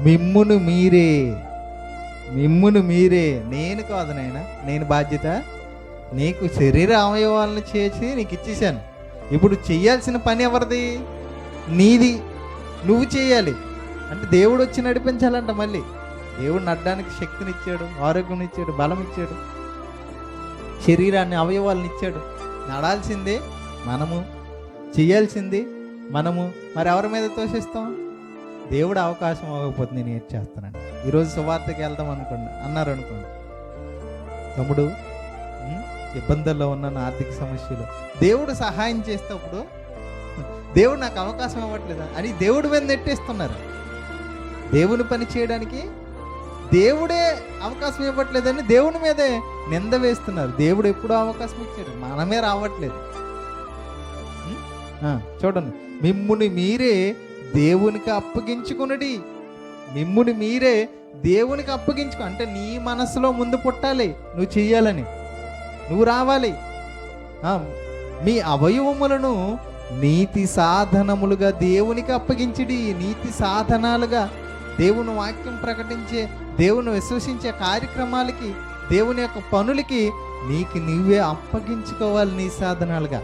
మిమ్మును మీరే మిమ్మును మీరే. నేను కాదు నాయన నేను బాధ్యత. నీకు శరీర అవయవాలను చేసి నీకు ఇచ్చేసాను ఇప్పుడు చేయాల్సిన పని ఎవరిది? నీది. నువ్వు చేయాలి. అంటే దేవుడు వచ్చి నడిపించాలంట మళ్ళీ. దేవుడు నడ్డానికి శక్తిని ఇచ్చాడు ఆరోగ్యం ఇచ్చాడు బలం ఇచ్చాడు. శరీరాన్ని అవయవాలను ఇచ్చాడు. నడాల్సిందే మనము చేయాల్సింది మనము. మరి ఎవరి మీద తోషిస్తాం? దేవుడు అవకాశం అవ్వకపోతే నేను ఏం చేస్తానండి? ఈరోజు సువార్తకి వెళ్దాం అనుకోండి అన్నారు అనుకోండి. తమ్ముడు ఇబ్బందుల్లో ఉన్నాను ఆర్థిక సమస్యలు. దేవుడు సహాయం చేసేటప్పుడు దేవుడు నాకు అవకాశం ఇవ్వట్లేదు? అని దేవుడి మీద నెట్టేస్తున్నారు. దేవుని పని చేయడానికి దేవుడే అవకాశం ఇవ్వట్లేదని దేవుని మీదే నింద వేస్తున్నారు. దేవుడు ఎప్పుడూ అవకాశం ఇచ్చాడు. మనమే రావట్లేదు. చూడండి. మిమ్ముని మీరే దేవునికి అప్పగించుకునడి. మిమ్ముని మీరే దేవునికి అప్పగించుకో అంటే నీ మనసులో ముందు పుట్టాలి నువ్వు చెయ్యాలని. నువ్వు రావాలి. మీ అవయవములను నీతి సాధనములుగా దేవునికి అప్పగించిడి నీతి సాధనాలుగా దేవుని వాక్యం ప్రకటించే దేవుని విశ్వసించే కార్యక్రమాలకి దేవుని యొక్క పనులకి నీకు నువ్వే అప్పగించుకోవాలి నీ సాధనాలుగా.